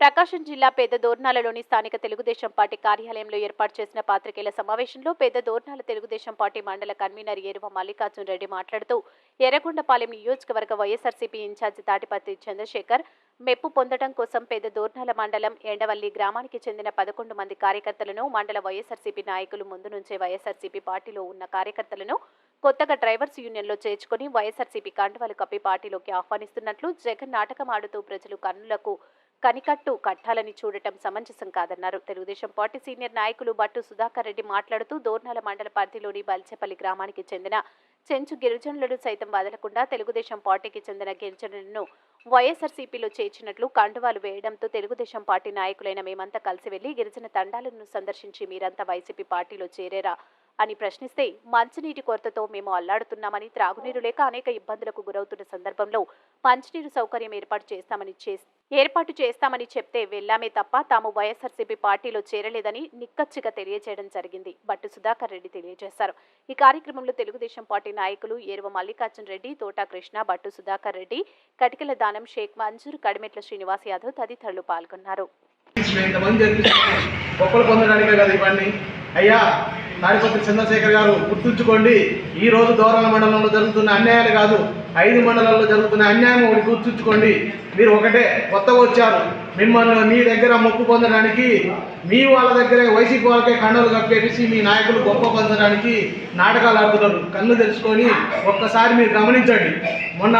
ప్రకాశం జిల్లా పెద్ద దోర్నాలలోని స్థానిక తెలుగుదేశం పార్టీ కార్యాలయంలో ఏర్పాటు చేసిన పాత్రికేయుల సమావేశంలో పెద్ద దోర్నాల తెలుగుదేశం పార్టీ మండల కన్వీనర్ ఎరువ మల్లికార్జున రెడ్డి మాట్లాడుతూ ఎర్రగొండపాలెం నియోజకవర్గ వైఎస్ఆర్సీపీ ఇన్ఛార్జి తాటిపత్రి చంద్రశేఖర్ మెప్పు పొందడం కోసం పెద్ద దోర్నాల మండలం ఎండవల్లి గ్రామానికి చెందిన పదకొండు మంది కార్యకర్తలను మండల వైఎస్ఆర్సీపీ నాయకులు ముందు నుంచే వైఎస్ఆర్సీపీ పార్టీలో ఉన్న కార్యకర్తలను కొత్తగా డ్రైవర్స్ యూనియన్లో చేర్చుకుని వైఎస్ఆర్సీపీ కండువాలు కప్పి పార్టీలోకి ఆహ్వానిస్తున్నట్లు జగన్ నాటకం ఆడుతూ ప్రజలు కన్నులకు కనికట్టు కట్టాలని చూడటం సమంజసం కాదన్నారు. తెలుగుదేశం పార్టీ సీనియర్ నాయకులు బట్టు సుధాకర్ రెడ్డి మాట్లాడుతూ దోర్నాల మండల పరిధిలోని బల్చెపల్లి గ్రామానికి చెందిన చెంచు గిరిజనులను సైతం వదలకుండా తెలుగుదేశం పార్టీకి చెందిన గిరిజనులను వైఎస్ఆర్సీపీలో చేర్చినట్లు కండువాలు వేయడంతో తెలుగుదేశం పార్టీ నాయకులైన మేమంతా కలిసి వెళ్ళి గిరిజన తండాలను సందర్శించి మీరంతా వైసీపీ పార్టీలో చేరేరా అని ప్రశ్నిస్తే మంచినీటి కొరతతో మేము అల్లాడుతున్నామని త్రాగునీరు లేక అనేక ఇబ్బందులకు గురవుతున్న సందర్భంలో మంచినీరు సౌకర్యం ఏర్పాటు చేస్తామని ఏర్పాటు చేస్తామని చెప్తే వెళ్ళామే తప్ప తాము వైఎస్ఆర్సీపీ పార్టీలో చేరలేదని నిక్కచ్చిగా తెలియజేయడం జరిగింది. బట్టు సుధాకర్ రెడ్డి తెలియజేశారు. ఈ కార్యక్రమంలో తెలుగుదేశం పార్టీ నాయకులు ఏరువ మల్లికార్జున రెడ్డి తోటా కృష్ణ బట్టు సుధాకర్ రెడ్డి కటికల దానం షేక్ మంజూర్ కడిమెట్ల శ్రీనివాస్ యాదవ్ తదితరులు పాల్గొన్నారు. ఇంతమంది జరిపించుకొని గొప్పలు పొందడానికే కదా ఇవన్నీ. అయ్యా తాడిపత్రి చంద్రశేఖర్ గారు గుర్తుంచుకోండి ఈ రోజు దూరాల మండలంలో జరుగుతున్న అన్యాయాలు కాదు ఐదు మండలాల్లో జరుగుతున్న అన్యాయం ఒకటి గుర్తుంచుకోండి. మీరు ఒకటే కొత్తగా వచ్చారు. మిమ్మల్ని మీ దగ్గర మొక్కు పొందడానికి మీ వాళ్ళ దగ్గర వైసీపీ వాళ్ళకే కండలు కప్పేసి మీ నాయకులు గొప్ప పొందడానికి నాటకాలు ఆడుతున్నారు. కన్ను తెలుసుకొని ఒక్కసారి మీరు గమనించండి. మొన్న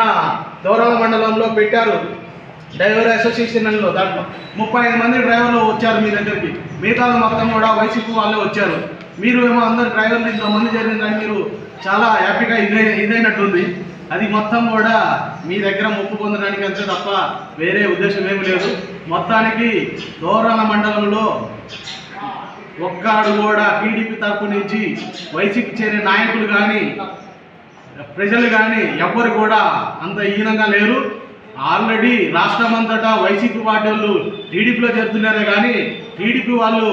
దూరాల మండలంలో పెట్టారు. డ్రైవర్ అసోసియేషన్లో దాంట్లో ముప్పై ఐదు మంది డ్రైవర్లు వచ్చారు మీ దగ్గరికి. మిగతా మొత్తం కూడా వైసీపీ వాళ్ళే వచ్చారు. మీరు ఏమో అందరు డ్రైవర్లు ఇంతమంది జరిగిందని మీరు చాలా హ్యాపీగా ఇదే ఇదైనట్టుంది. అది మొత్తం కూడా మీ దగ్గర ముప్పు పొందడానికి అంతే తప్ప వేరే ఉద్దేశం ఏమి లేదు. మొత్తానికి దోరాల మండలంలో ఒక్కడు కూడా టీడీపీ తరపు నుంచి వైసీపీ చేరే నాయకులు కానీ ప్రజలు కానీ ఎవ్వరు కూడా అంత హీనంగా లేరు. ఆల్రెడీ రాష్ట్రం అంతటా వైసీపీ పార్టీ వాళ్ళు టీడీపీలో చేరుతున్నారే కానీ టీడీపీ వాళ్ళు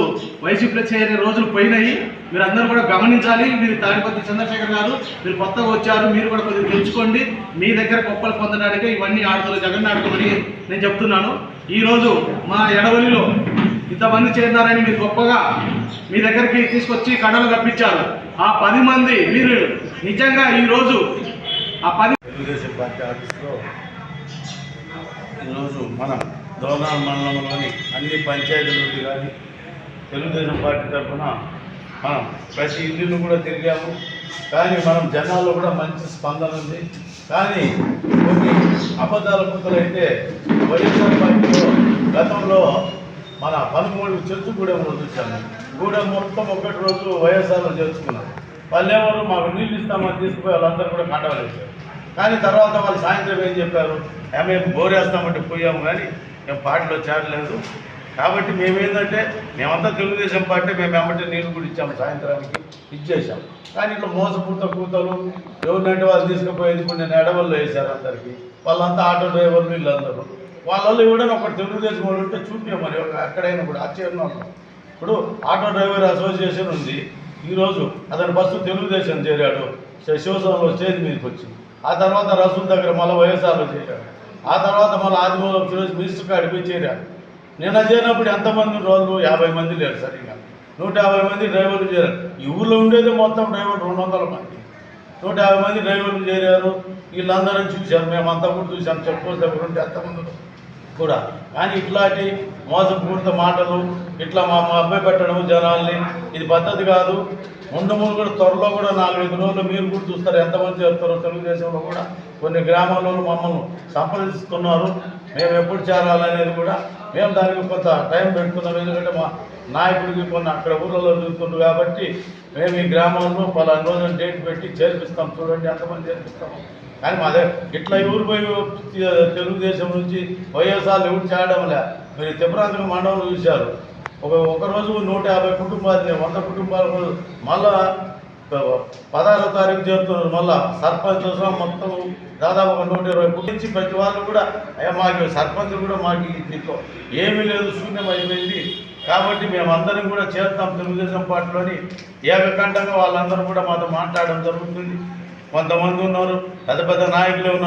వైసీపీలో చేరే రోజులు పోయినాయి. మీరు అందరూ కూడా గమనించాలి. మీరు తాడిపత్రి చంద్రశేఖర్ గారు మీరు కొత్తగా వచ్చారు మీరు కూడా కొద్దిగా తెలుసుకోండి. మీ దగ్గర గొప్పలు పొందడానికే ఇవన్నీ ఆడుతున్న జగన్ ఆడుకోమని నేను చెప్తున్నాను. ఈరోజు మా ఎడవలిలో ఇంతమంది చేరినారని మీరు గొప్పగా మీ దగ్గరికి తీసుకొచ్చి కడలు కప్పించారు. ఆ పది మంది మీరు నిజంగా ఈరోజు ఆ పది తెలుగుదేశం పార్టీ ఆఫీస్లో ఈరోజు మనం దోనాల్ మండలంలోని అన్ని పంచాయతీల నుండి కానీ తెలుగుదేశం పార్టీ తరఫున మనం ప్రతి ఇల్లును కూడా తిరిగాము. కానీ మనం జనాల్లో కూడా మంచి స్పందన ఉంది. కానీ కొన్ని అబద్ధాల పుత్తలైతే వైఎస్ఆర్ పార్టీలో గతంలో మన పదమూడు చెట్టు గూడెంలో చూసాము గూడెం మొత్తం ఒకటి రోజు వైఎస్ఆర్లో చేర్చుకున్నాం. వాళ్ళు ఎవరు మాకు నీళ్ళు ఇస్తామని తీసుకుపోయి వాళ్ళందరూ కూడా కండవలు కానీ తర్వాత వాళ్ళు సాయంత్రం ఏం చెప్పారు? మేము బోరేస్తామంటే పోయాము కానీ మేము పార్టీలో చేరలేదు కాబట్టి మేమేంటంటే మేమంతా తెలుగుదేశం పార్టీ మేము ఏమంటే నీళ్ళు కూడా ఇచ్చాము సాయంత్రానికి ఇచ్చేసాం కానీ ఇట్లా మోసపూత కూతలు ఎవరినంటే వాళ్ళు తీసుకుపోయేది ఇప్పుడు నేను ఎడవల్లో వేశారు అందరికీ. వాళ్ళంతా ఆటో డ్రైవర్లు వీళ్ళందరూ. వాళ్ళల్లో ఎవడైనా ఒకటి తెలుగుదేశం వాళ్ళు ఉంటే చూపించమని ఒక ఎక్కడైనా కూడా ఆశ్చర్యంగా ఇప్పుడు ఆటో డ్రైవర్ అసోసియేషన్ ఉంది. ఈరోజు అతని బస్సు తెలుగుదేశం చేరాడు. శివసంలో స్టేజ్ మీదకి వచ్చింది. ఆ తర్వాత రసూల్ దగ్గర మళ్ళీ వైఎస్ఆర్లో చేరాడు ఆ తర్వాత మళ్ళీ ఆదిమూలం ఫిరోజ్ మినిస్టర్ కాడికి పోయి చేరాడు నిన్న చేరినప్పుడు ఎంతమంది రోజులు? యాభై మంది లేరు సరిగా నూట యాభై మంది డ్రైవర్లు చేరారు. ఈ ఊళ్ళో ఉండేది మొత్తం డ్రైవర్ రెండు వందల మంది. నూట యాభై మంది డ్రైవర్లు చేరారు. వీళ్ళందరూ చూశారు. మేమంతా కూడా చూసాం చెప్పుకోసేపు దగ్గర ఉంటే ఎంతమంది కూడా. కానీ ఇట్లాంటి మోసపూరిత మాటలు ఇట్లా మా మా అబ్బాయి పెట్టడం జనాల్ని ఇది పద్ధతి కాదు. ముందు ముందు కూడా త్వరలో కూడా నాలుగైదు రోజులు మీరు కూడా చూస్తారు ఎంతమంది చేస్తారో తెలుగుదేశంలో కూడా. కొన్ని గ్రామాల్లో మమ్మల్ని సంప్రదిస్తున్నారు. మేము ఎప్పుడు చేరాలనేది కూడా మేము దానికి కొంత టైం పెడుతున్నాం. ఎందుకంటే మా నాయకుడికి కొన్ని అక్కడ ఊళ్ళలో చూస్తుండ్రు కాబట్టి మేము ఈ గ్రామంలో పలానా రోజులు డేట్ పెట్టి చేర్పిస్తాం. చూడండి ఎంతమంది చేర్పిస్తాము. కానీ మాదే ఇట్లా ఎవరు పోయి తెలుగుదేశం నుంచి వైఎస్ఆర్ ఎవరు చేయడం లే. మీరు తిప్పరాంతక మండలం చూశారు. ఒక ఒక రోజు నూట యాభై కుటుంబాలు వంద కుటుంబాలు మళ్ళా పదహారో తారీఖు చేరుతున్నారు మళ్ళా సర్పంచ్ అవసరం మొత్తం దాదాపు ఒక నూట ఇరవై గురించి ప్రతి వాళ్ళు కూడా అయ్యా మాకు సర్పంచ్ కూడా మాకు దీంట్లో ఏమీ లేదు శూన్యం అయిపోయింది. కాబట్టి మేమందరం కూడా చేస్తాం తెలుగుదేశం పార్టీలోని. ఏకకంఠంగా వాళ్ళందరూ కూడా మాతో మాట్లాడడం జరుగుతుంది. కొంతమంది ఉన్నారు పెద్ద పెద్ద నాయకులు ఉన్నారు.